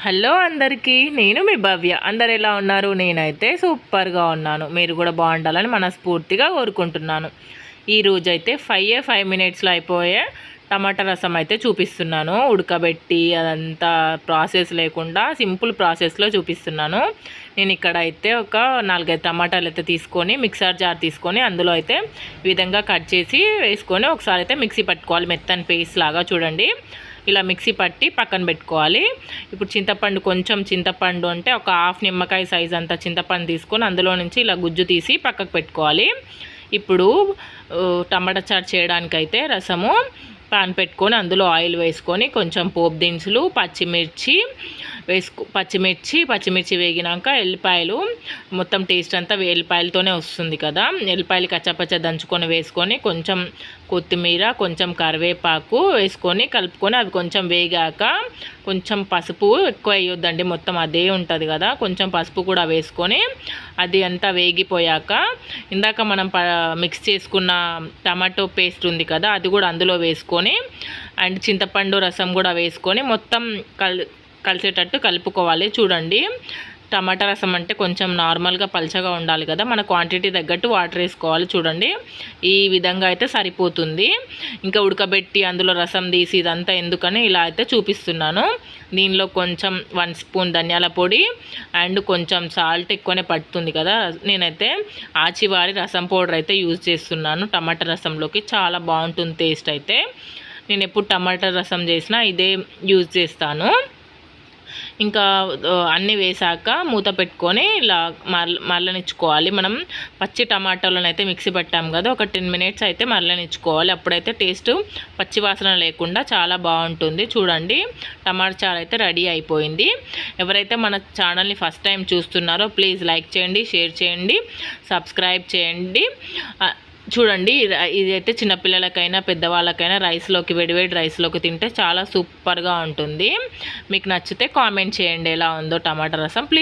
Hello అందరికీ నేను మీ భవ్య. అందరు ఎలా ఉన్నారు? నేనైతే సూపర్గా ఉన్నాను. మీరు కూడా బాగుండాలని మనస్ఫూర్తిగా కోరుకుంటున్నాను. ఈ అయితే ఫైవ్ ఏ ఫైవ్ మినిట్స్లో అయిపోయే టమాటా రసం అయితే చూపిస్తున్నాను. ఉడకబెట్టి అదంతా ప్రాసెస్ లేకుండా సింపుల్ ప్రాసెస్లో చూపిస్తున్నాను. నేను ఇక్కడ అయితే ఒక నాలుగైదు టమాటాలు అయితే తీసుకొని మిక్సర్ జార్ తీసుకొని అందులో అయితే ఈ విధంగా కట్ చేసి వేసుకొని ఒకసారి అయితే మిక్సీ పట్టుకోవాలి. మెత్తని పేస్ట్ లాగా చూడండి. ఇలా మిక్సీ పట్టి పక్కన పెట్టుకోవాలి. ఇప్పుడు చింతపండు కొంచెం చింతపండు అంటే ఒక హాఫ్ నిమ్మకాయ సైజ్ అంత చింతపండు తీసుకొని అందులో నుంచి ఇలా గుజ్జు తీసి పక్కకు పెట్టుకోవాలి. ఇప్పుడు టమాటా చాట్ చేయడానికైతే రసము పాన్ పెట్టుకొని అందులో ఆయిల్ వేసుకొని కొంచెం పోపు దినుసులు పచ్చిమిర్చి వేసుకో పచ్చిమిర్చి పచ్చిమిర్చి వేగినాక ఎల్లిపాయలు. మొత్తం టేస్ట్ అంతా ఎల్లిపాయలతోనే వస్తుంది కదా. ఎల్లిపాయలు కచ్చపచ్చ దంచుకొని వేసుకొని కొంచెం కొత్తిమీర కొంచెం కరివేపాకు వేసుకొని కలుపుకొని అవి కొంచెం వేగాక కొంచెం పసుపు ఎక్కువ వేయొద్దండి. మొత్తం అదే ఉంటుంది కదా. కొంచెం పసుపు కూడా వేసుకొని అది అంతా వేగిపోయాక ఇందాక మనం ప మిక్స్ చేసుకున్న టమాటో పేస్ట్ ఉంది కదా అది కూడా అందులో వేసుకొని అండ్ చింతపండు రసం కూడా వేసుకొని మొత్తం కల్ కలిసేటట్టు కలుపుకోవాలి. చూడండి. టమాటా రసం అంటే కొంచెం నార్మల్గా పల్చగా ఉండాలి కదా. మన క్వాంటిటీ తగ్గట్టు వాటర్ వేసుకోవాలి చూడండి. ఈ విధంగా అయితే సరిపోతుంది. ఇంకా ఉడకబెట్టి అందులో రసం తీసి ఇదంతా ఎందుకని ఇలా అయితే చూపిస్తున్నాను. దీనిలో కొంచెం వన్ స్పూన్ ధనియాల పొడి అండ్ కొంచెం సాల్ట్ ఎక్కువనే పడుతుంది కదా. నేనైతే ఆచివారి రసం పౌడర్ అయితే యూజ్ చేస్తున్నాను. టమాటా రసంలోకి చాలా బాగుంటుంది టేస్ట్ అయితే. నేను ఎప్పుడు టమాటా రసం చేసినా ఇదే యూజ్ చేస్తాను. ఇంకా అన్నీ వేసాక మూత పెట్టుకొని ఇలా మరల మరలనిచ్చుకోవాలి. మనం పచ్చి టమాటాలను అయితే మిక్సీ పెట్టాం కదా ఒక టెన్ మినిట్స్ అయితే మరలనిచ్చుకోవాలి. అప్పుడైతే టేస్ట్ పచ్చి వాసన లేకుండా చాలా బాగుంటుంది. చూడండి టమాటా చారు అయితే రెడీ అయిపోయింది. ఎవరైతే మన ఛానల్ని ఫస్ట్ టైం చూస్తున్నారో ప్లీజ్ లైక్ చేయండి షేర్ చేయండి సబ్స్క్రైబ్ చేయండి. చూడండి ఇది- ఇదైతే చిన్నపిల్లలకైనా పెద్దవాళ్ళకైనా రైస్లోకి వేడివేడి రైస్లోకి తింటే చాలా సూపర్గా ఉంటుంది. మీకు నచ్చితే కామెంట్ చేయండి ఎలా ఉందో టమాటా రసం. ప్లీజ్